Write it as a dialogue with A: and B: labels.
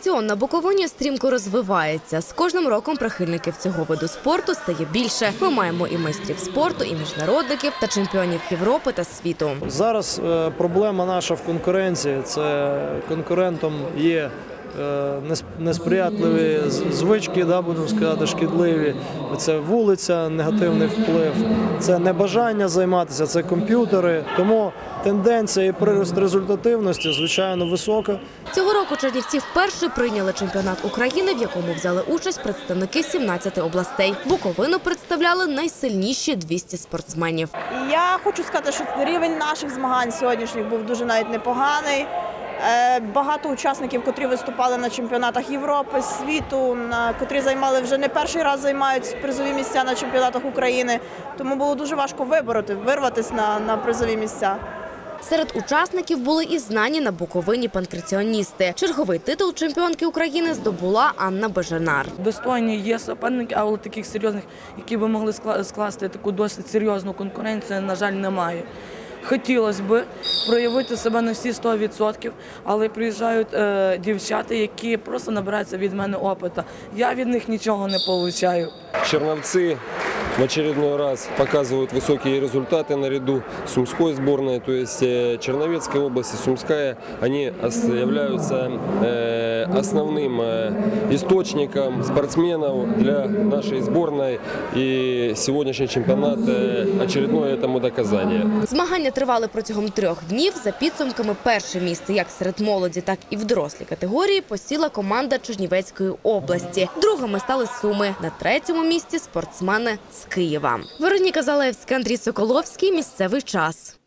A: Атракціон на Буковині стрімко розвивається. З кожним роком прихильників цього виду спорту стає більше. Ми маємо і майстрів спорту, і міжнародників та чемпіонів Європи та світу.
B: Зараз е, проблема наша в конкуренції. Це конкурентом є несприятливі звички, да, будемо сказати, шкідливі. Це вулиця, негативний вплив, це небажання займатися, це комп'ютери. Тому тенденція і прирост результативності, звичайно, висока.
A: Цього року Чернівці вперше прийняли чемпіонат України, в якому взяли участь представники 17 областей. Буковину представляли найсильніші 200 спортсменів.
C: Я хочу сказати, що рівень наших змагань сьогоднішніх був дуже навіть непоганий. Е, Багато учасників, котрі виступали на чемпіонатах Європи, світу, котрі займали вже не перший раз займають призові місця на чемпіонатах України. Тому було дуже важко вибороти, вирватися на, на призові місця.
A: Серед учасників були і знані на Буковині панкреціоністи. Черговий титул чемпіонки України здобула Анна Бежанар.
D: Достойні є суперники, але таких серйозних, які би могли скласти таку досить серйозну конкуренцію, на жаль, немає Хотілося б проявити себе на всі 100%, але приїжджають е, дівчата, які просто набираються від мене опита. Я від них нічого не получаю.
E: Черновцы в очередной раз показывают высокие результаты наряду с Сумской сборной. То есть э, Черновецкая область и Сумская, они ос- являются э, основным э, источником спортсменов для нашей сборной. И сегодняшний чемпионат э, очередное этому доказание.
A: Змагання тривали протягом трьох днів. За підсумками перше місце як серед молоді, так і в дорослій категорії посіла команда Чернівецької області. Другими стали Суми. На третьому місці спортсмени з Києва. Вероніка Залевська, Андрій Соколовський. Місцевий час.